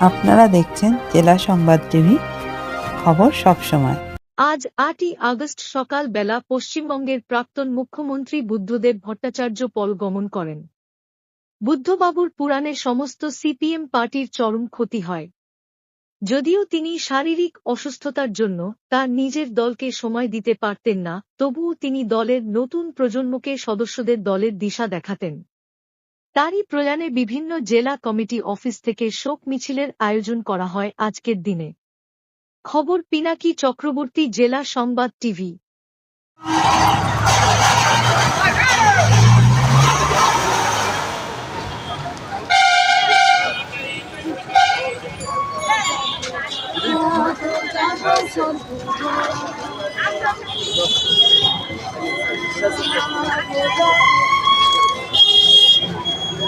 আপনারা দেখছেন জেলা সংবাদ টিভি, খবর সবসময় আজ আটই আগস্ট সকাল বেলা পশ্চিমবঙ্গের প্রাক্তন মুখ্যমন্ত্রী বুদ্ধদেব ভট্টাচার্য পল গমন করেন। বুদ্ধবাবুর পুরাণে সমস্ত সিপিএম পার্টির চরম ক্ষতি হয়। যদিও তিনি শারীরিক অসুস্থতার জন্য তার নিজের দলকে সময় দিতে পারতেন না, তবুও তিনি দলের নতুন প্রজন্মকে সদস্যদের দলের দিশা দেখাতেন। তারই প্রয়াণে বিভিন্ন জেলা কমিটি অফিস থেকে শোক মিছিলের আয়োজন করা হয় আজকের দিনে। খবর, পিনাকি চক্রবর্তী জেলা সংবাদ টিভি।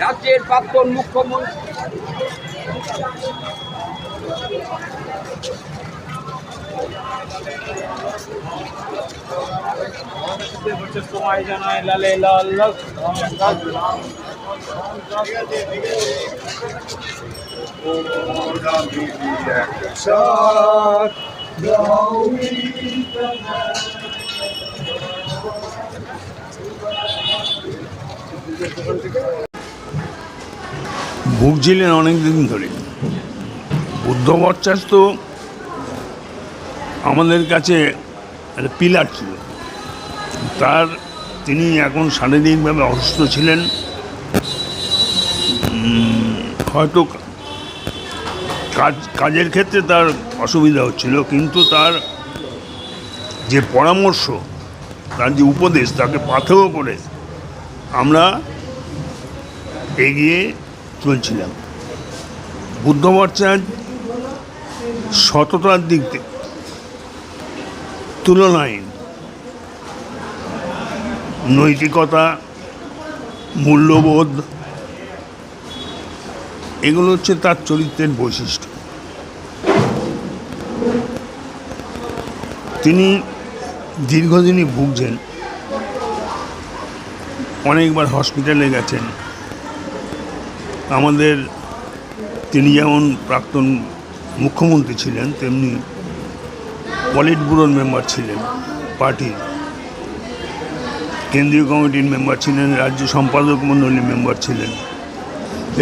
রাজ্যের প্রাক্তন মুখ্যমন্ত্রী সময় জানায় লালে লাল ভুগছিলেন অনেক দিন ধরে। বুদ্ধ ভট্টাচার্য তো আমাদের কাছে একটা পিলার ছিল। তার তিনি এখন শারীরিকভাবে অসুস্থ ছিলেন। হয়তো কাজ, কাজের ক্ষেত্রে তার অসুবিধা হচ্ছিল, কিন্তু তার যে পরামর্শ, তার যে উপদেশ, তাকে পাথেয় করে আমরা এগিয়ে চলছিলাম। বুদ্ধ সততার দিক থেকে তুলনায় নৈতিকতা, মূল্যবোধ এগুলো হচ্ছে তার চরিত্রের বৈশিষ্ট্য। তিনি দীর্ঘদিনই ভুগছেন। অনেকবার হসপিটালে গেছেন। আমাদের তিনি যেমন প্রাক্তন মুখ্যমন্ত্রী ছিলেন, তেমনি পলিট ব্যুরোর মেম্বার ছিলেন পার্টির। কেন্দ্রীয় কমিটির মেম্বার ছিলেন, রাজ্য সম্পাদক মণ্ডলীর মেম্বার ছিলেন।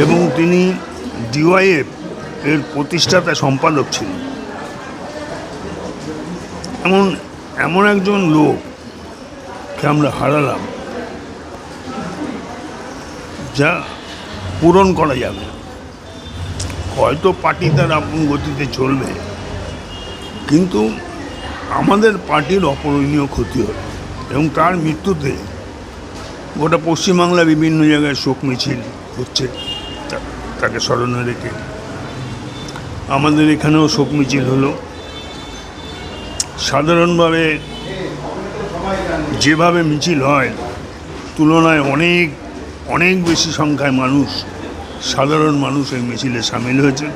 এবং তিনি ডিওয়াইএফ এর প্রতিষ্ঠাতা সম্পাদক ছিলেন এমন এমন একজন লোককে আমরা হারালাম, যা পূরণ করা যাবে। হয়তো পার্টি তার আপন গতিতে চলবে, কিন্তু আমাদের পার্টির অপরণীয় ক্ষতি হলো এবং তার মৃত্যুতে গোটা পশ্চিমবাংলা বিভিন্ন জায়গায় শোক মিছিল হচ্ছে তাকে স্মরণে রেখে। আমাদের এখানেও শোক মিছিল হলো। সাধারণভাবে যেভাবে মিছিল হয়, তুলনায় অনেক অনেক বেশি সংখ্যায় মানুষ, সাধারণ মানুষ এই মিছিলে সামিল হয়েছে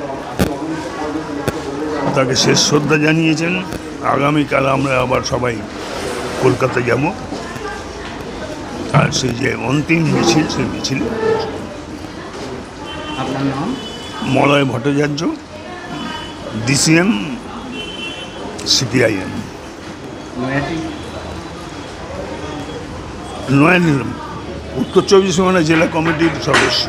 তাকে শেষ শ্রদ্ধা জানিয়েছেন। আগামীকাল আমরা আবার সবাই কলকাতা যাব। আর সেই যে অন্তিম মিছিল, সেই মিছিলে আপনার নাম? Malay Bhattacharya DCM CPIM. New Delhi উত্তর চব্বিশ পরগনা জেলা কমিটির সদস্য।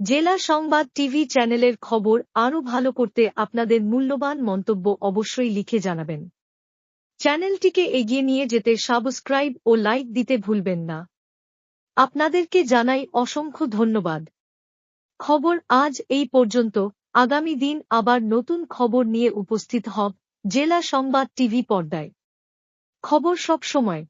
জেলা সংবাদ টিভি চ্যানেলের খবর আরও ভালো করতে আপনাদের মূল্যবান মন্তব্য অবশ্যই লিখে জানাবেন। চ্যানেলটিকে এগিয়ে নিয়ে যেতে সাবস্ক্রাইব ও লাইক দিতে ভুলবেন না। আপনাদেরকে জানাই অসংখ্য ধন্যবাদ। খবর আজ এই পর্যন্ত। আগামী দিন আবার নতুন খবর নিয়ে উপস্থিত হব জেলা সংবাদ টিভি পর্দায়। খবর সব সময়।